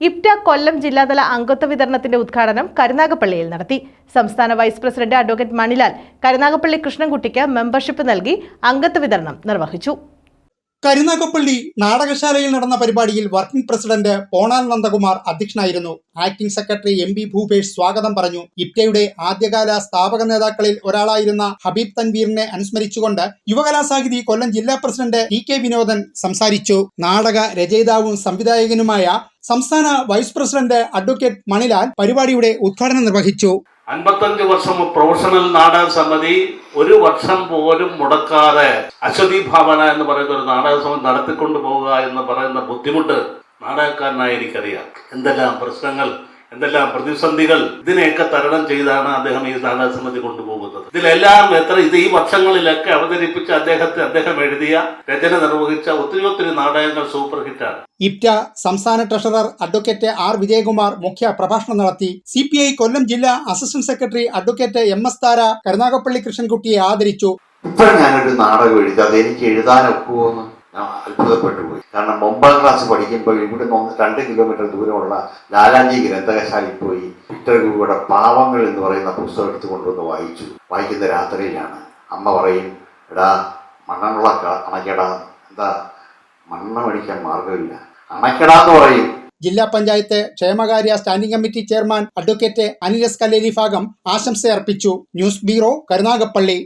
ഇപ്റ്റ കൊല്ലം ജില്ലാതല അംഗത്വ വിതരണത്തിന്റെ ഉദ്ഘാടനം കരുനാഗപ്പള്ളിയിൽ നടത്തി. സംസ്ഥാന vice president advocate Manilal Karunagappally കൃഷ്ണൻകുട്ടിക്ക് membership നൽകി അംഗത്വ വിതരണം നിർവഹിച്ചു. കരുനാഗപ്പള്ളി നാടകശാലയിൽ നടന്ന പരിപാടിയിൽ വർക്കിംഗ് പ്രസിഡന്റ് പോണാൽ നന്ദകുമാർ അധ്യക്ഷനായിരുന്നു. Acting secretary M B Bhupesh സ്വാഗതം പറഞ്ഞു. ഇപ്റ്റയുടെ ആദ്യകാല സ്ഥാപക നേതാക്കളിൽ ഒരാളായിരുന്ന ഹബീബ് തൻവീറിനെ അനുസ്മരിച്ചുകൊണ്ട് യുവകലാസാഹിതി കൊല്ലം ജില്ലാ പ്രസിഡന്റ് ടി കെ വിനോദൻ സംസാരിച്ചു. നാടക രചയിതാവും സംവിധായകനുമായ സംസ്ഥാന വൈസ് പ്രസിഡന്റ് അഡ്വക്കേറ്റ് മണിലാൽ പരിപാടിയുടെ ഉദ്ഘാടനം നിർവഹിച്ചു. അൻപത്തഞ്ച് വർഷം പ്രൊഫഷണൽ നാടക സമിതി ഒരു വർഷം പോലും മുടക്കാതെ അശ്വതി ഭാവന എന്ന് പറയുന്ന ഒരു നാടക സമിതി നടത്തിക്കൊണ്ടു പോവുക എന്ന് പറയുന്ന ബുദ്ധിമുട്ട് നാടകക്കാരനായി എനിക്കറിയാം. എന്തെല്ലാം പ്രശ്നങ്ങൾ എന്തെല്ലാം പ്രതിസന്ധികൾ ഇതിനെയൊക്കെ തരണം ചെയ്താണ് അദ്ദേഹം ഈ സമിതി കൊണ്ടുപോകുന്നത്. ഇതിലെല്ലാം എത്ര ഇത് ഈ വർഷങ്ങളിലൊക്കെ അവതരിപ്പിച്ച അദ്ദേഹത്തെ അദ്ദേഹം എഴുതിയ രചന നിർവഹിച്ച ഒത്തിരി ഒത്തിരി നാടകങ്ങൾ സൂപ്പർ ഹിറ്റാണ്. ഇപ്റ്റ സംസ്ഥാന ട്രഷറർ അഡ്വക്കേറ്റ് ആർ വിജയകുമാർ മുഖ്യ പ്രഭാഷണം നടത്തി. സി പി ഐ കൊല്ലം ജില്ലാ assistant secretary advocate M S Thara Karunagappally കൃഷ്ണൻകുട്ടിയെ ആദരിച്ചു. ഇപ്പോഴും ഞാനൊരു നാടകം എഴുതി അത് എനിക്ക് എഴുതാനൊക്കുമോ അത്ഭുതപ്പെട്ടു പോയി. കാരണം ഒമ്പതാം ക്ലാസ് പഠിക്കുമ്പോൾ ഇവിടെ നിന്ന് രണ്ട് കിലോമീറ്റർ ദൂരമുള്ള ലാലാജി ഗ്രന്ഥശാലയിൽ പോയി വിക്ടർഗുബിയുടെ പാവങ്ങൾ എന്ന് പറയുന്ന പുസ്തകം എടുത്ത് കൊണ്ടുവന്ന് വായിച്ചു. വായിക്കുന്ന രാത്രിയിലാണ്. അമ്മ പറയും എടാ മണ്ണെണ്ണുള്ള അണയ്ക്കടാ എന്താ മണ്ണ മേടിക്കാൻ മാർഗമില്ല അണയ്ക്കടാന്ന് പറയും. ജില്ലാ പഞ്ചായത്ത് ക്ഷേമകാര്യ standing committee chairman advocate Anilas S Kalleri ഭാഗം ആശംസ അർപ്പിച്ചു ന്യൂസ് ബ്യൂറോ കരുനാഗപ്പള്ളി.